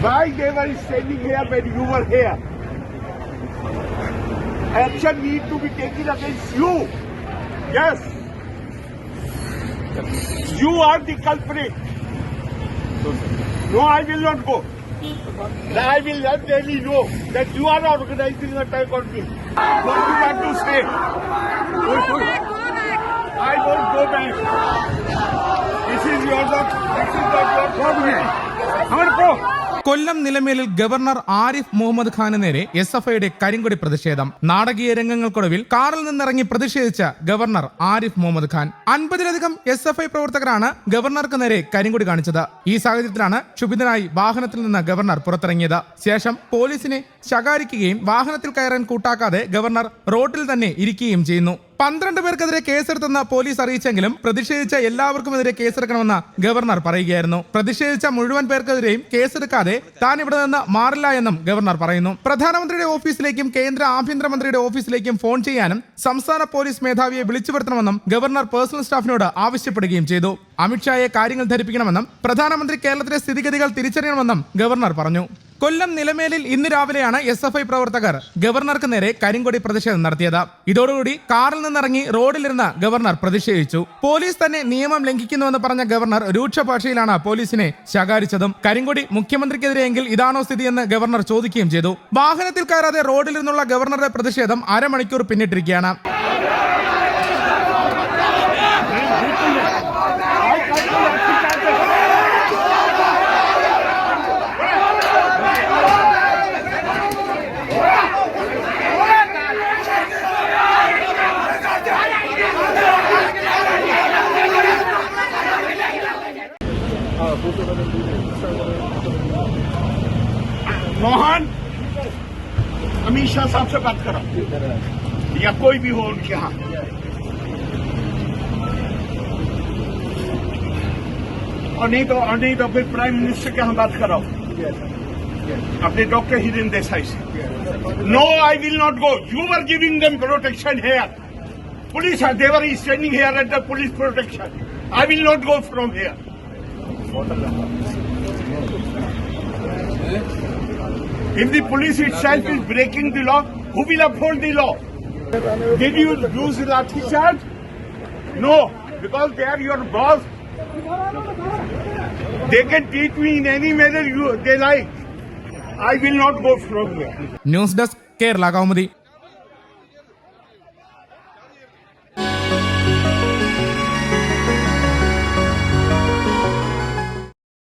Why they were standing here when you were here? Action need to be taken against you. Yes. You are the culprit. No, I will not go. I will not really know that you are organizing a attack on me. What do you want to say? I won't go back. This is your not, this is not your property. I'm going to go. Kollam നിലമേലിൽ governor Arif Muhammad ഖാന് നേരെ S F ഐയുടെ കരിങ്കൊടി പ്രതിഷേധം. നാടകീയ രംഗങ്ങൾക്കൊടുവിൽ കാറിൽ നിന്നിറങ്ങി പ്രതിഷേധിച്ച governor Arif Muhammad Khan. അൻപതിലധികം എസ് എഫ് ഐ പ്രവർത്തകരാണ് ഗവർണർക്ക് നേരെ കരിങ്കൊടി കാണിച്ചത്. ഈ സാഹചര്യത്തിലാണ് ക്ഷുഭിതനായി വാഹനത്തിൽ നിന്ന് ഗവർണർ പുറത്തിറങ്ങിയത്. ശേഷം പോലീസിനെ ശകാരിക്കുകയും വാഹനത്തിൽ കയറാൻ കൂട്ടാക്കാതെ ഗവർണർ റോഡിൽ തന്നെ ഇരിക്കുകയും ചെയ്യുന്നു. പന്ത്രണ്ട് പേർക്കെതിരെ കേസെടുത്തെന്ന് പോലീസ് അറിയിച്ചെങ്കിലും പ്രതിഷേധിച്ച എല്ലാവർക്കും എല്ലാവർക്കുമെതിരെ കേസെടുക്കണമെന്ന് ഗവർണർ പറയുകയായിരുന്നു. പ്രതിഷേധിച്ച മുഴുവൻ പേർക്കെതിരെയും കേസെടുക്കാതെ താൻ ഇവിടെ നിന്ന് മാറില്ല എന്നും ഗവർണർ പറയുന്നു. പ്രധാനമന്ത്രിയുടെ ഓഫീസിലേക്കും കേന്ദ്ര ആഭ്യന്തരമന്ത്രിയുടെ ഓഫീസിലേക്കും ഫോൺ ചെയ്യാനും സംസ്ഥാന പോലീസ് മേധാവിയെ വിളിച്ചു വരുത്തണമെന്നും ഗവർണർ പേഴ്സണൽ സ്റ്റാഫിനോട് ആവശ്യപ്പെടുകയും ചെയ്തു. അമിത്ഷായെ കാര്യങ്ങൾ ധരിപ്പിക്കണമെന്നും പ്രധാനമന്ത്രി കേരളത്തിലെ സ്ഥിതിഗതികൾ തിരിച്ചറിയണമെന്നും ഗവർണർ പറഞ്ഞു. കൊല്ലം നിലമേലിൽ ഇന്ന് രാവിലെയാണ് എസ് എഫ് ഐ പ്രവർത്തകർ ഗവർണർക്ക് നേരെ കരിങ്കൊടി പ്രതിഷേധം നടത്തിയത്. ഇതോടുകൂടി കാറിൽ നിന്നിറങ്ങി റോഡിലിരുന്ന് ഗവർണർ പ്രതിഷേധിച്ചു. പോലീസ് തന്നെ നിയമം ലംഘിക്കുന്നുവെന്ന് പറഞ്ഞ ഗവർണർ രൂക്ഷ ഭാഷയിലാണ് പോലീസിനെ ശകാരിച്ചതും. കരിങ്കൊടി മുഖ്യമന്ത്രിക്കെതിരെയെങ്കിൽ ഇതാണോ സ്ഥിതിയെന്ന് ഗവർണർ ചോദിക്കുകയും ചെയ്തു. വാഹനത്തിൽ കയറാതെ റോഡിലിരുന്നുള്ള ഗവർണറുടെ പ്രതിഷേധം അരമണിക്കൂർ പിന്നിട്ടിരിക്കുകയാണ്. मोहन अमित शाह साहब से बात करो। या कोई भी हो उनके यहाँ। और नहीं तो और नहीं तो फिर प्राइम मिनिस्टर के यहाँ बात कराओ अपने डॉक्टर हिरेन देसाई से। No I will not go you are giving them protection here police there is standing here at the police protection I will not go from here If the police itself is breaking the law, who will uphold the law? Did you use lathi charge? No, because they are your boss. They can treat me in any manner you, they like. I will not go from here. News desk Kerala Kaumudi